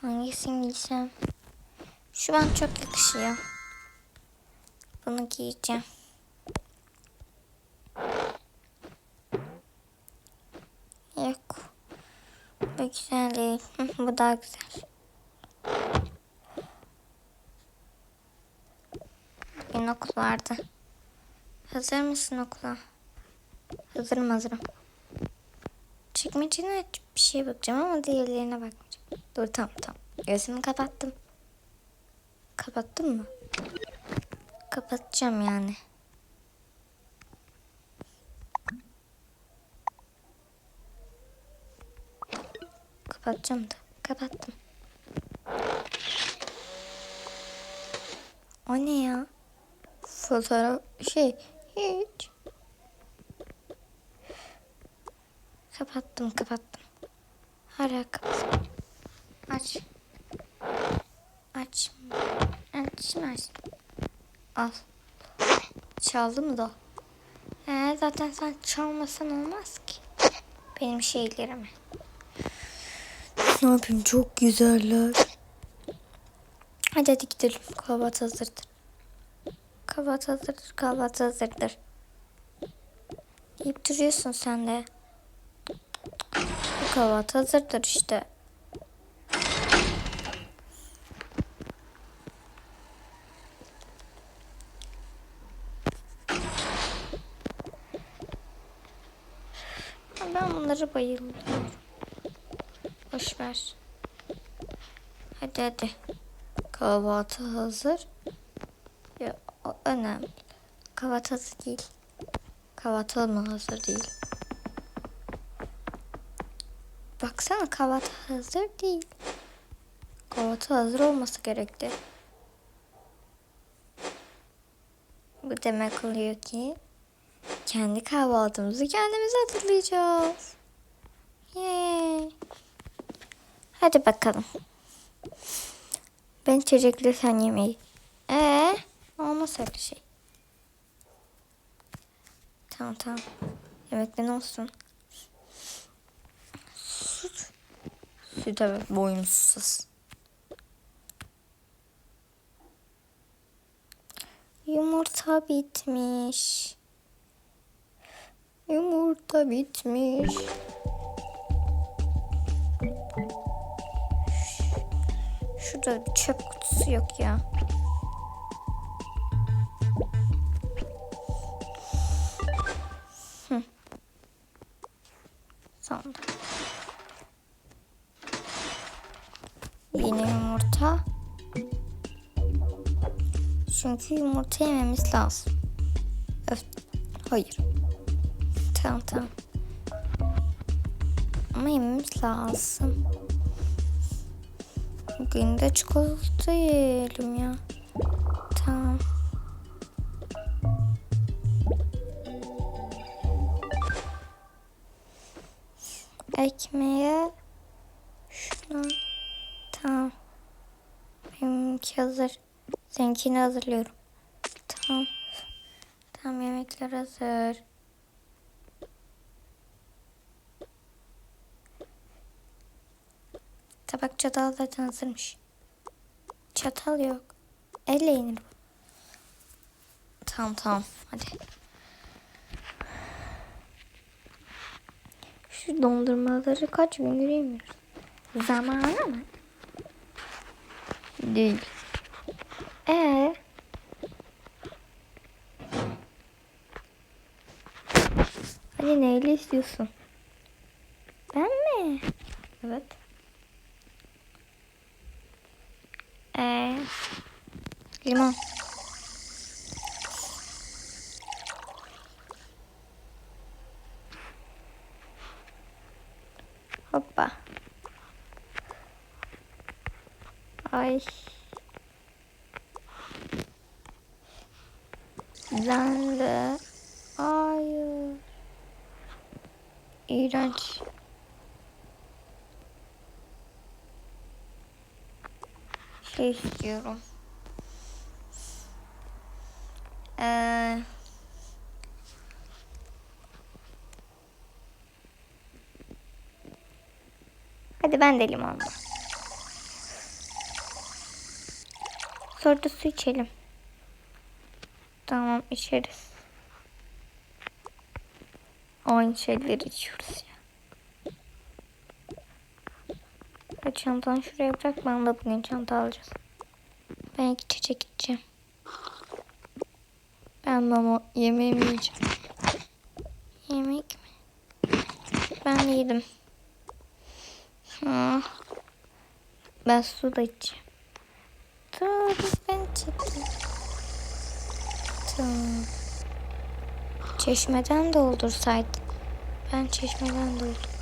Hangisini giysem? Şu an çok yakışıyor. Bunu giyeceğim. Yok. Bu güzel değil. Bu daha güzel. Bugün okul vardı. Hazır mısın okula? Hazırım hazırım. Çekmecene bir şey bakacağım ama diğerlerine bakmayacağım. Dur tamam tamam. Gözümü kapattım. Kapattın mı? Kapatacağım yani. Kapatacağım da. Kapattım. O ne ya? Fotoğraf şey hiç. Kapattım kapattım. Hala kapattım. Aç. Aç. Aç aç. Al. Çaldı mı da? Ee, zaten sen çalmasan olmaz ki. Benim şeylerimi. Ne yapayım çok güzeller. Hadi hadi gidelim. Kahvaltı hazırdır. Kahvaltı hazırdır. Kahvaltı hazırdır. Deyip duruyorsun sen de. Bu kahvaltı hazırdır işte. Hadi. Kahvaltı hazır. Ya o önemli. Kahvaltı hazır değil. Kahvaltı mı hazır değil. Baksana kahvaltı hazır değil. Kahvaltı hazır olması gerekti. Bu demek oluyor ki kendi kahvaltımızı kendimiz hazırlayacağız. Yay. Hadi bakalım. Ben çocuklu sen yemeği. Ee, olmaz öyle şey. Tamam tamam. Yemekten olsun. Süt. Süt evet boyunsuz. Yumurta bitmiş. Yumurta bitmiş. Şurada bir çöp kutusu yok ya. Hı. Sonunda. Yeni yumurta. Çünkü yumurta yememiz lazım. Öf. Hayır. Tamam tamam. Ama yememiz lazım. Bugün de çikolata yiyelim ya. Tamam. Ekmeğe şunu tamam. Benimki hazır. Seninkini hazırlıyorum. Tamam. Tamam yemekler hazır. Tabak çatal zaten hazırmış. Çatal yok. Elle yenir bu. Tamam tamam hadi. Şu dondurmaları kaç gündür yemiyoruz. Zamanı mı? Değil. Ee? Hadi neyle istiyorsun? Ben mi? Evet. Ee, limon. Hoppa. Ay. Ben de. Hayır. İğrenç. Şey istiyorum. Ee, hadi ben de limonla. Sonra da su içelim. Tamam içeriz. Aynı şeyleri içiyoruz ya. Ya çantanı şuraya bırak ben de bugün çanta alacağız. Ben iki çiçek içeceğim. Ben mama yemeğimi yiyeceğim. Yemek mi? Ben yedim. Ha. Ben su da içeceğim. Dur ben. Tamam. Çeşmeden doldursaydım. Ben çeşmeden dolduracağım.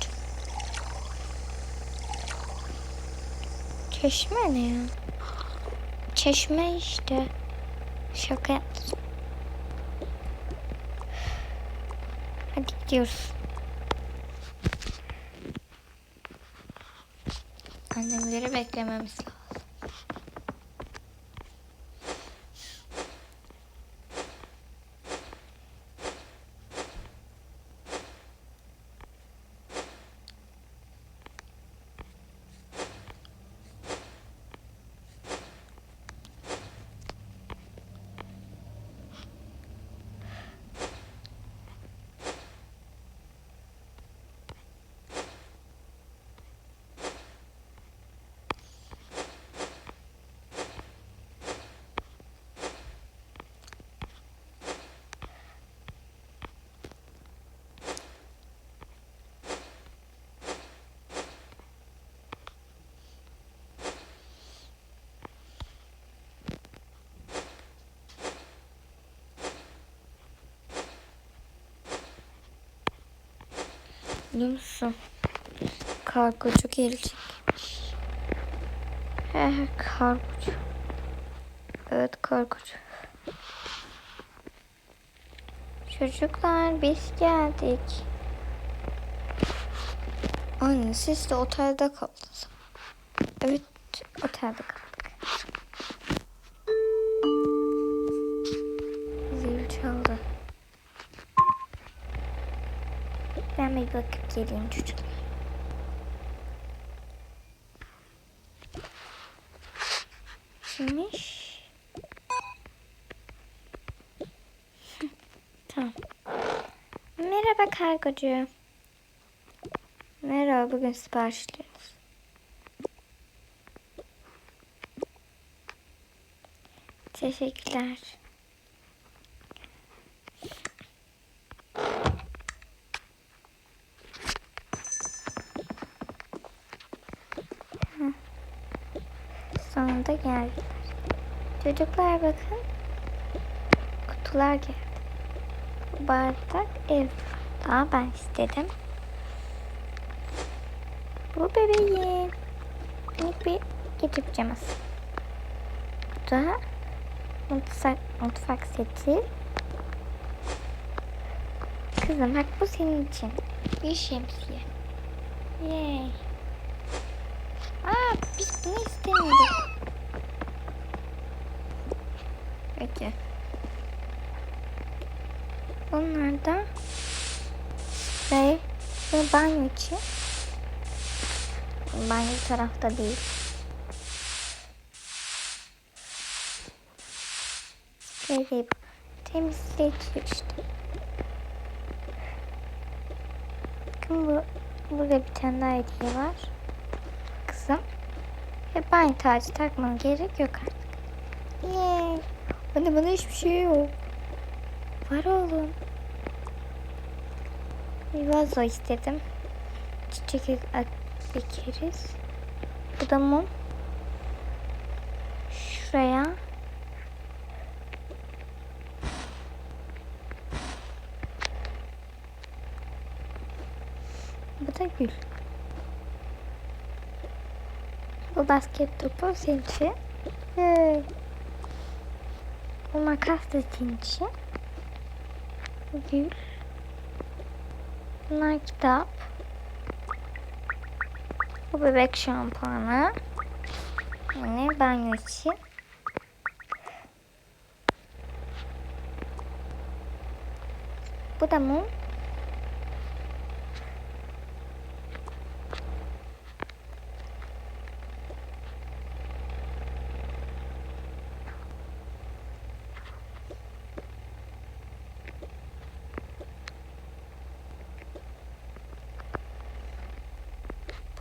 Çeşme ne ya? Çeşme işte. Şaka yaptım. Hadi gidiyoruz. Annemleri beklememiz lazım. Biliyor musun? Kargocu gelecek. He, kargocu. Evet kargocu. Çocuklar biz geldik. Anne siz de otelde kaldınız. Evet otelde kaldık. Ben bir bakıp geleyim çocuklar. Kimmiş? tamam. Merhaba kargocu. Merhaba bugün siparişleriniz. Teşekkürler. Sonunda geldiler. Çocuklar bakın. Kutular geldi. Bardak ev. Daha ben istedim. Bu bebeğim. Minik bir gece pijaması. Bu da mutfak, mutfak seti. Kızım bak bu senin için. Bir şemsiye. Yay. Aa biz bunu istemiyorduk. Peki. Bunlar da ve, ve banyo için. Banyo tarafta değil. Böyle temizletiyor işte. Bakın bu, burada bir tane daha hediye var. Kızım. Hep aynı tacı takmana gerek yok artık. Yay. Anne bana hiçbir şey yok. Var oğlum. Bir vazo istedim. Çiçek ek- ekeriz. Bu da mum. Şuraya. Bu da gül. Bu basket topu senin için. Hey. Makas da için. Bu gül. Bunlar kitap. Bu bebek şampuanı. Yine banyo için. Bu da mum.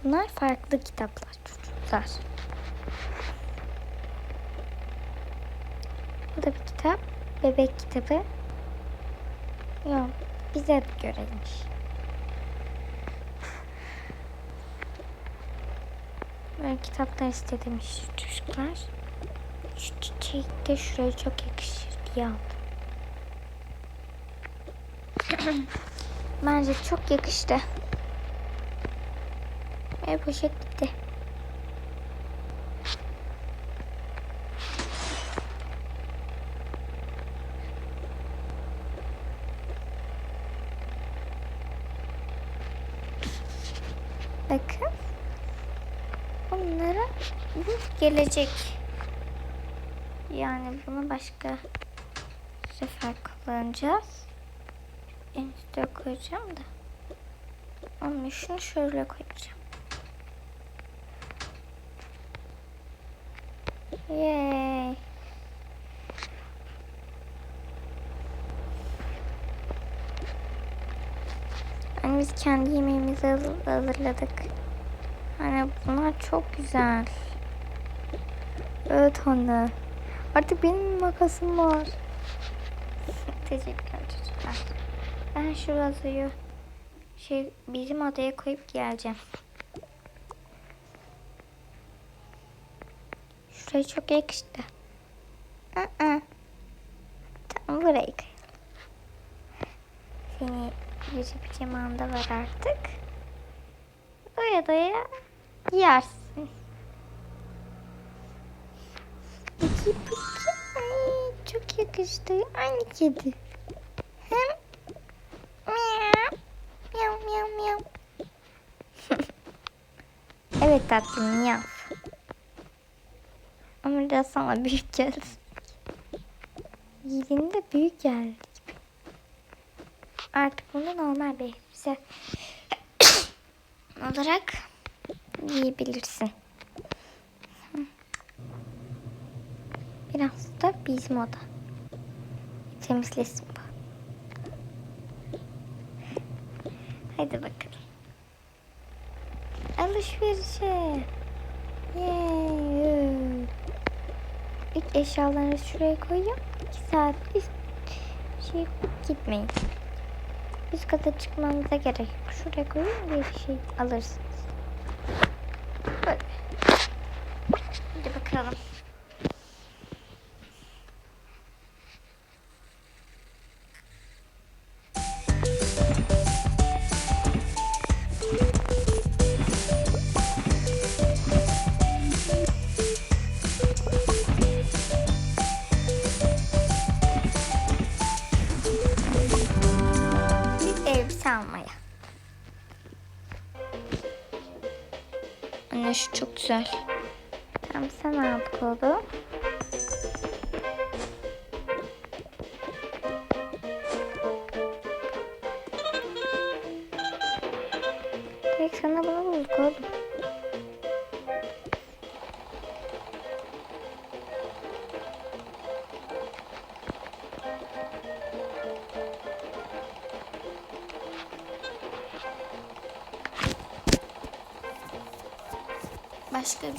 Bunlar farklı kitaplar çocuklar. Bu da bir kitap. Bebek kitabı. Yok bize göreymiş. Böyle kitaplar istemiş çocuklar. Şu çiçek de şuraya çok yakışır diye aldım. Bence çok yakıştı. Ve poşet gitti. Bakın. Bunlara bu gelecek. Yani bunu başka sefer kullanacağız. En üstte koyacağım da. Onun şunu şöyle koyacağım. Yay. Yani biz kendi yemeğimizi hazır- hazırladık. Hani bunlar çok güzel. Evet anne. Artık benim makasım var. Teşekkürler çocuklar. Ben şu vazoyu şey bizim odaya koyup geleceğim. Şuraya çok yakıştı. Aa. Tamam burayı koy. Seni yüzü pijaman da var artık. Doya doya yersin. Peki peki. Ay, çok yakıştı. Aynı kedi. Hem miyav miyav miyav miyav. evet tatlım miyav. Ama biraz sana büyük geldi. Yediğinde büyük geldi. Artık bunu normal bir elbise olarak giyebilirsin. Biraz da bizim oda. Temizlesin bu. Hadi bakalım. Alışverişe. Yay. İlk eşyalarınızı şuraya koyun. İki saat üst şey gitmeyin. Üst kata çıkmanıza gerek yok. Şuraya koyun bir şey alırsınız. Anne şu çok güzel. Tamam sen al kolu.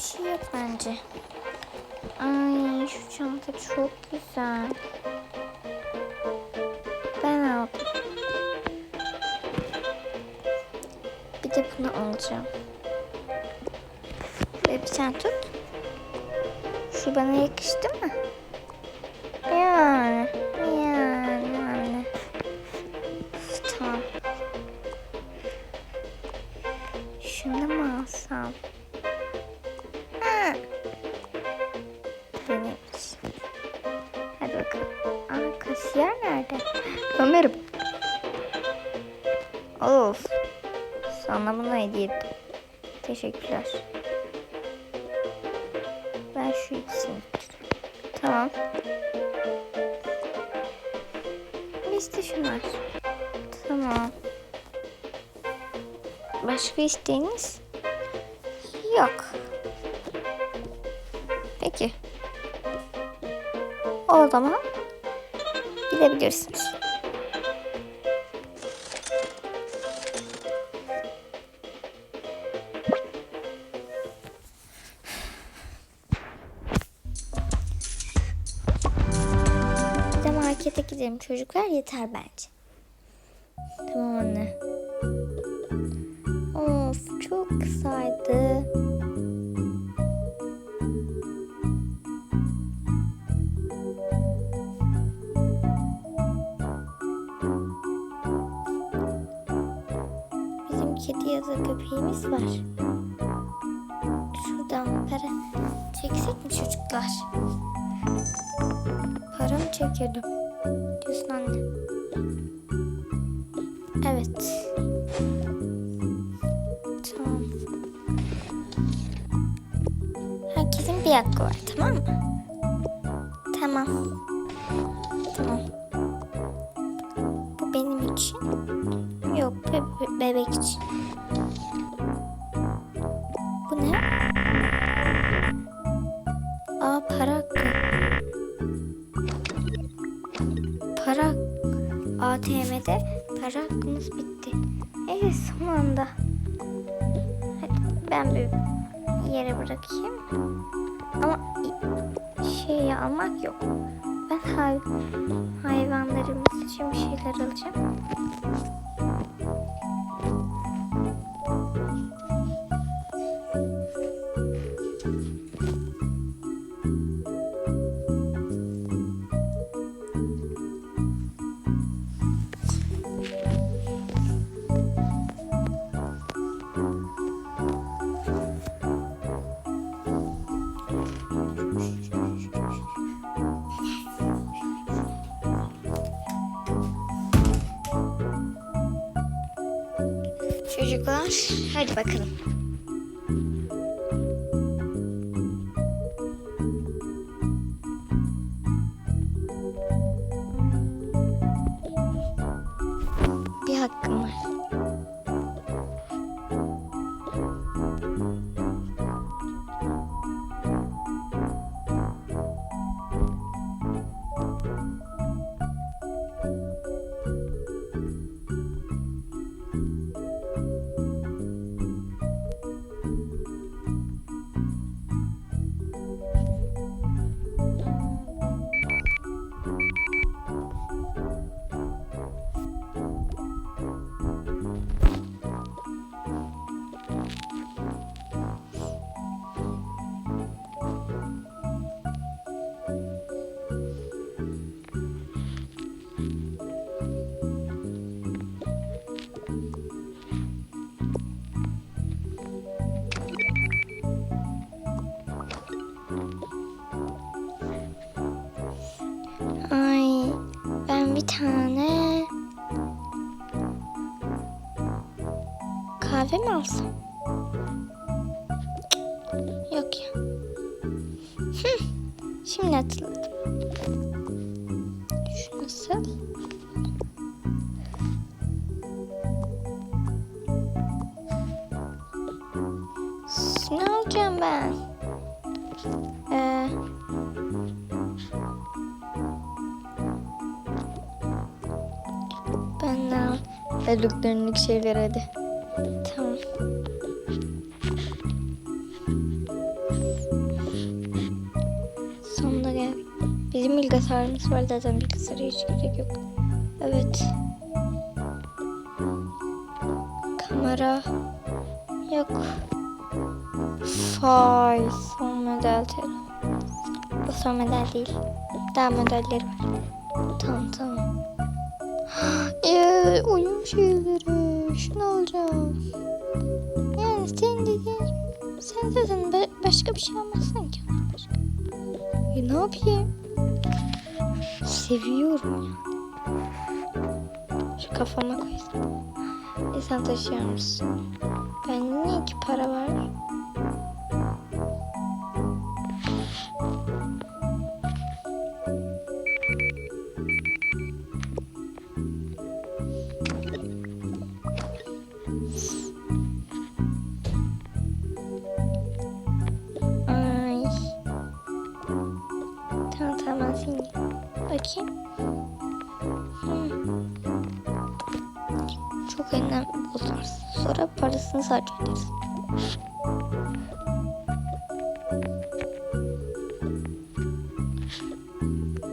Şey yok bence. Ay şu çanta çok güzel. Ben aldım. Bir de bunu alacağım. Ve bir sen tut. Şu bana yakıştı mı? Ömer'im. Of. Sana bunu hediye ettim. Teşekkürler. Ben şu ikisini. Tamam. İşte şunlar. Tamam. Başka isteğiniz? Yok. Peki. O zaman gidebilirsiniz. Gidelim çocuklar yeter bence. Tamam anne. Of çok kısaydı. Bizim kedi ya da köpeğimiz var. Şuradan para çeksek mi çocuklar? Para mı çekelim? Anne. Evet. Tamam. Herkesin bir hakkı var tamam mı? Tamam. Tamam. Bu benim için. Yok be- bebek için. ATM'de para hakkımız bitti. Evet son anda. Hadi ben bir yere bırakayım. Ama şey almak yok. Ben hay hayvanlarımız için bir şeyler alacağım. Çocuklar hadi bakalım. Kahve mi Yok ya. Hı, şimdi hatırladım. Şu nasıl? Ne alacağım ben? Ee, benden al. Elektronik şeyler hadi. Tamam. Sonuna gel. Bizim bilgisayarımız var zaten bilgisayara hiç gerek yok. Evet. Kamera yok. Fay son model telefon. Bu son model değil. Daha modelleri var. Zaten be- başka bir şey almazsın ki. Ya ne yapayım? Seviyorum. Şu kafama koysam. E sen taşıyor musun? Ben niye ki para var? parasını harcayacağız.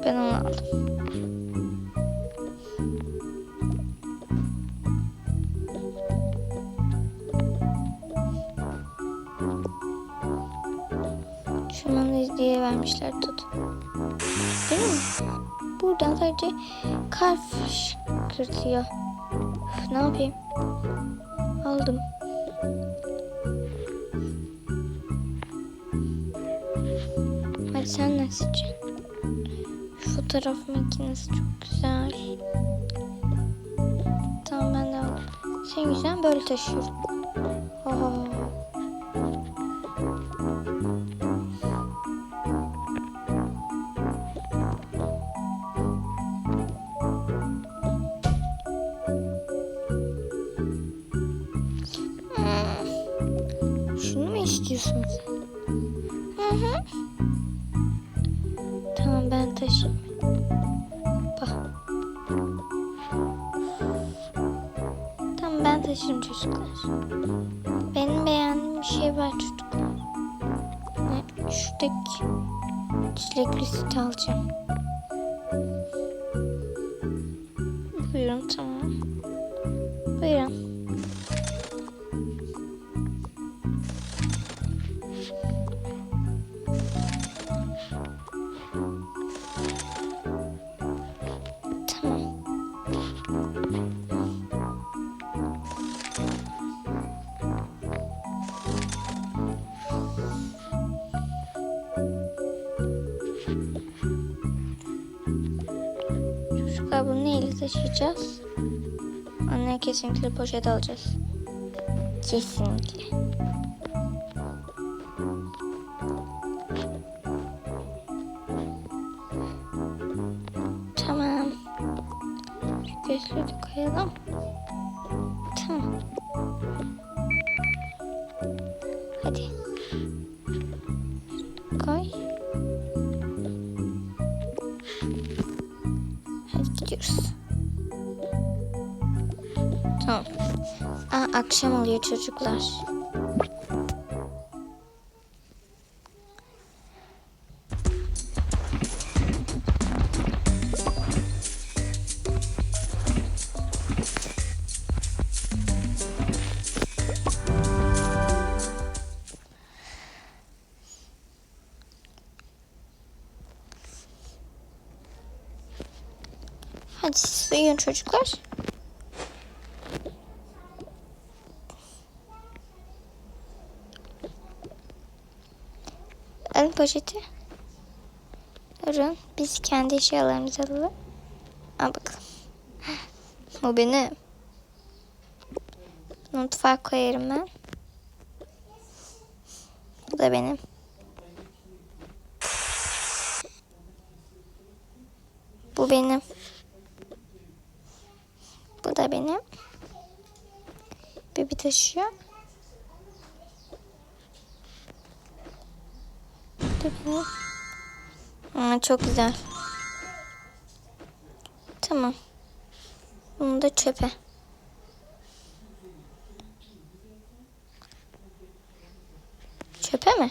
Ben onu aldım. Şunun diye vermişler tut. Değil mi? Buradan sadece kar fışkırtıyor. Ne yapayım? Aldım. Sen seçeceksin? Şu fotoğraf makinesi çok güzel. Tamam ben de aldım. Sen güzel böyle taşıyorum. Aa. Ne? Şuradaki çilekli süt alacağım. Buyurun tamam. Buyurun. Kesinlikle poşet alacağız. Kesinlikle. Tamam. Gözlüğü koyalım. Tamam. Akşam oluyor çocuklar. Hadi siz uyuyun çocuklar. Poşeti. Durun. Biz kendi eşyalarımızı alalım. Al bakalım. Bu benim. Mutfağa koyarım ben. Bu da benim. Bu benim. Bu da benim. Bebi taşıyor. Benim. Aa, çok güzel. Tamam. Bunu da çöpe. Çöpe mi?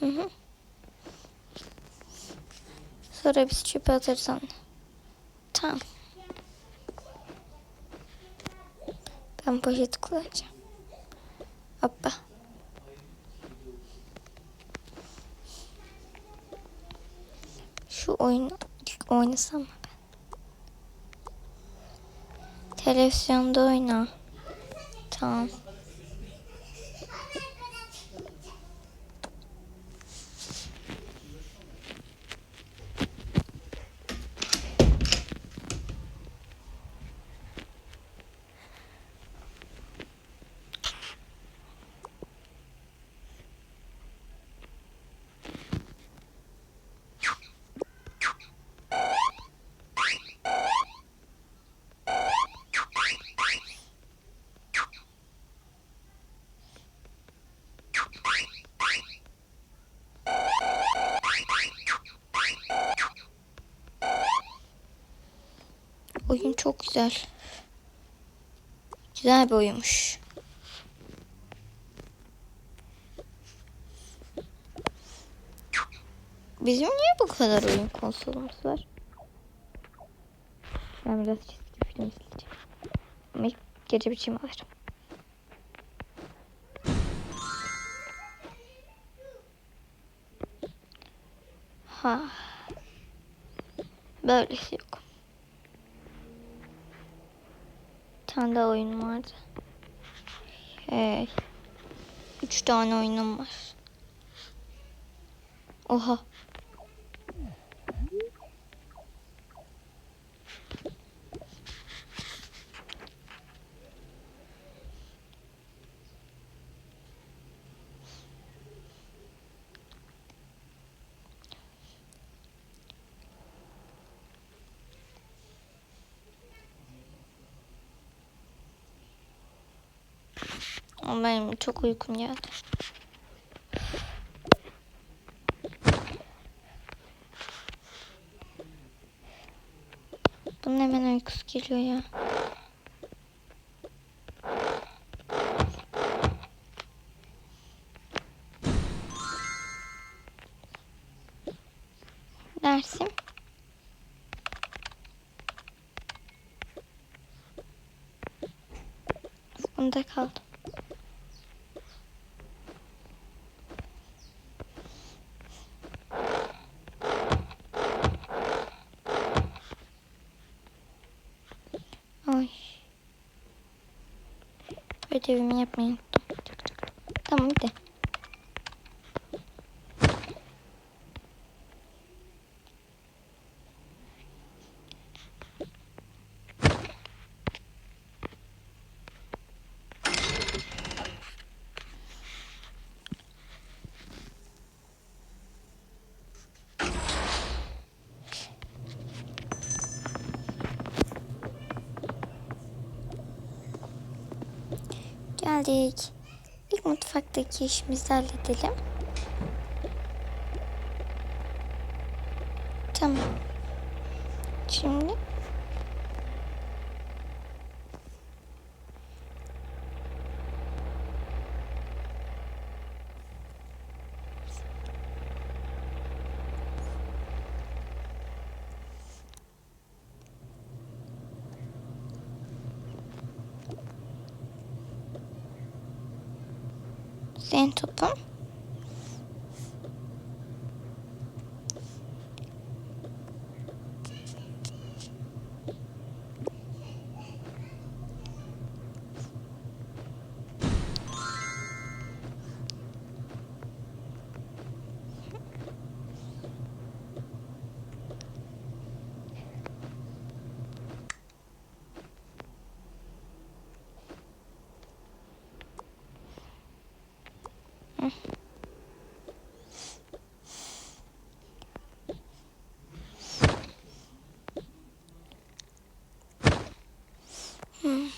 Hı hı. Sonra biz çöpe atarız anne. Tamam. Ben poşet kullanacağım. Hoppa. Şu oyunu oynasam mı ben? Televizyonda oyna. Tamam. Oyun çok güzel. Güzel bir oyunmuş. Bizim niye bu kadar oyun konsolumuz var? Ben biraz çizgi film izleyeceğim. Ama ilk gece biçim alırım. Ha. Böylesi yok. Bir tane daha oyun vardı. Hey. Üç tane oyunum var. Oha. Ama benim çok uykum geldi. Bunun hemen uykusu geliyor ya. Dersim. Bunda kaldım. Ay. Ödevimi yapmayı unuttum. Tık tık tık. Tamam de. Geldik. İlk mutfaktaki işimizi halledelim. Tamam. Şimdi senin topun.